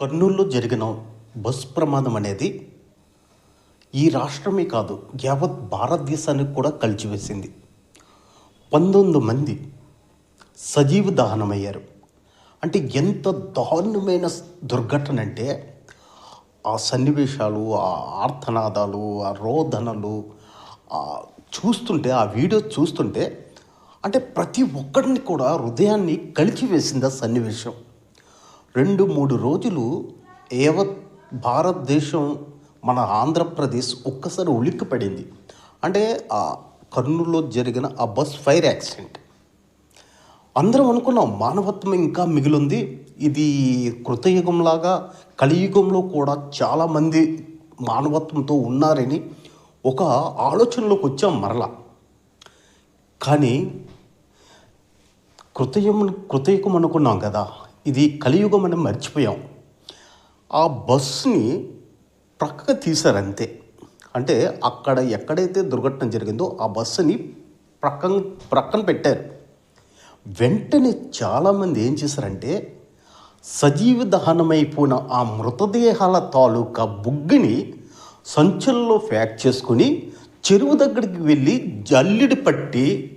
కర్నూలులో జరిగిన బస్ ప్రమాదం అనేది ఈ రాష్ట్రమే కాదు యావత్ భారతదేశానికి కూడా కలిచివేసింది. పంతొమ్మిది మంది సజీవ దహనమయ్యారు. అంటే ఎంత దారుణమైన దుర్ఘటన అంటే ఆ సన్నివేశాలు ఆ ఆర్తనాదాలు ఆ రోదనలు చూస్తుంటే ఆ వీడియో చూస్తుంటే అంటే ప్రతి ఒక్కరిని కూడా హృదయాన్ని కలిచివేసింది ఆ సన్నివేశం. రెండు మూడు రోజులు యావత్ భారతదేశం మన ఆంధ్రప్రదేశ్ ఒక్కసారి ఉలిక్కిపడింది. అంటే ఆ కర్నూలులో జరిగిన ఆ బస్ ఫైర్ యాక్సిడెంట్. అందరం అనుకున్నాం మానవత్వం ఇంకా మిగిలింది. ఇది కృతయుగంలాగా కలియుగంలో కూడా చాలామంది మానవత్వంతో ఉన్నారని ఒక ఆలోచనలోకి వచ్చాం మరలా. కానీ కృతయుగం కృతయుగం అనుకున్నాం కదా. ఇది కలియుగం అని మర్చిపోయాం. ఆ బస్సుని ప్రక్కగా తీశారంతే అంటే అక్కడ ఎక్కడైతే దుర్ఘటన జరిగిందో ఆ బస్సుని ప్రక్కన ప్రక్కన పెట్టారు. వెంటనే చాలామంది ఏం చేశారంటే సజీవ దహనమైపోయిన ఆ మృతదేహాల తాలూకా బుగ్గిని సంచుల్లో ప్యాక్ చేసుకుని చెరువు దగ్గరికి వెళ్ళి జల్లిడి పట్టి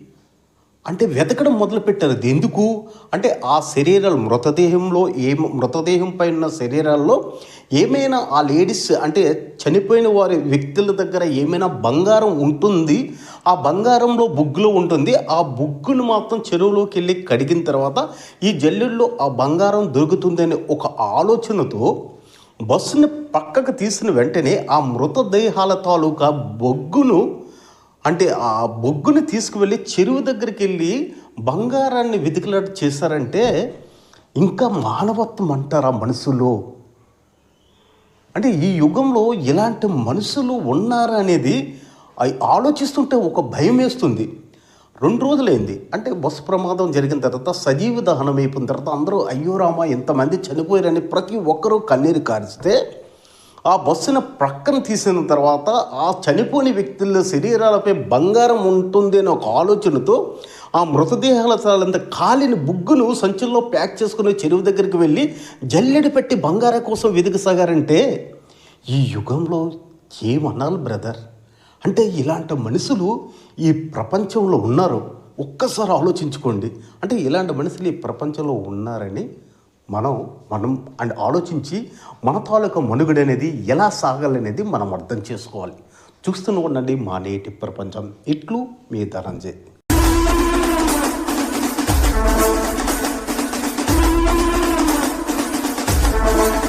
అంటే వెతకడం మొదలుపెట్టారు. అది ఎందుకు? అంటే ఆ శరీరాలు మృతదేహంలో ఏ మృతదేహం పైన ఉన్న శరీరాల్లో ఏమైనా ఆ లేడీస్ అంటే చనిపోయిన వారి వ్యక్తుల దగ్గర ఏమైనా బంగారం ఉంటుంది? ఆ బంగారంలో బుగ్గులో ఉంటుంది. ఆ బుగ్గును మాత్రం చెరువులోకి వెళ్ళి కడిగిన తర్వాత ఈ జల్లెల్లో ఆ బంగారం దొరుకుతుందనే ఒక ఆలోచనతో బస్సుని పక్కకు తీసిన వెంటనే ఆ మృతదేహాల తాలూకా బొగ్గును అంటే ఆ బొగ్గుని తీసుకువెళ్ళి చెరువు దగ్గరికి వెళ్ళి బంగారాన్ని వెతికిలాట చేశారంటే ఇంకా మానవత్వం అంటారా మనసులో అంటే ఈ యుగంలో ఇలాంటి మనుషులు ఉన్నారా అనేది ఆలోచిస్తుంటే ఒక భయం వేస్తుంది. రెండు రోజులైంది. అంటే బస్సు ప్రమాదం జరిగిన తర్వాత సజీవ దహనం అయిపోయిన తర్వాత అందరూ అయ్యో రామా ఎంతమంది చనిపోయారని ప్రతి ఒక్కరూ కన్నీరు కారిస్తే ఆ బస్సును ప్రక్కన తీసిన తర్వాత ఆ చనిపోని వ్యక్తుల శరీరాలపై బంగారం ఉంటుంది అనే ఒక ఆలోచనతో ఆ మృతదేహాల చాలంత కాలిన బుగ్గును సంచుల్లో ప్యాక్ చేసుకుని చెరువు దగ్గరికి వెళ్ళి జల్లెడి పెట్టి బంగారం కోసం వెతికసాగారంటే ఈ యుగంలో ఏమనాలి బ్రదర్? అంటే ఇలాంటి మనుషులు ఈ ప్రపంచంలో ఉన్నారు. ఒక్కసారి ఆలోచించుకోండి. అంటే ఇలాంటి మనుషులు ఈ ప్రపంచంలో ఉన్నారని మనం మనం అండ్ ఆలోచించి మన తాలూకా మనుగడ అనేది ఎలా సాగాలనేది మనం అర్థం చేసుకోవాలి. చూస్తూనే ఉండండి మా నేటి ప్రపంచం. ఇట్లు మీ ధనంజయ్.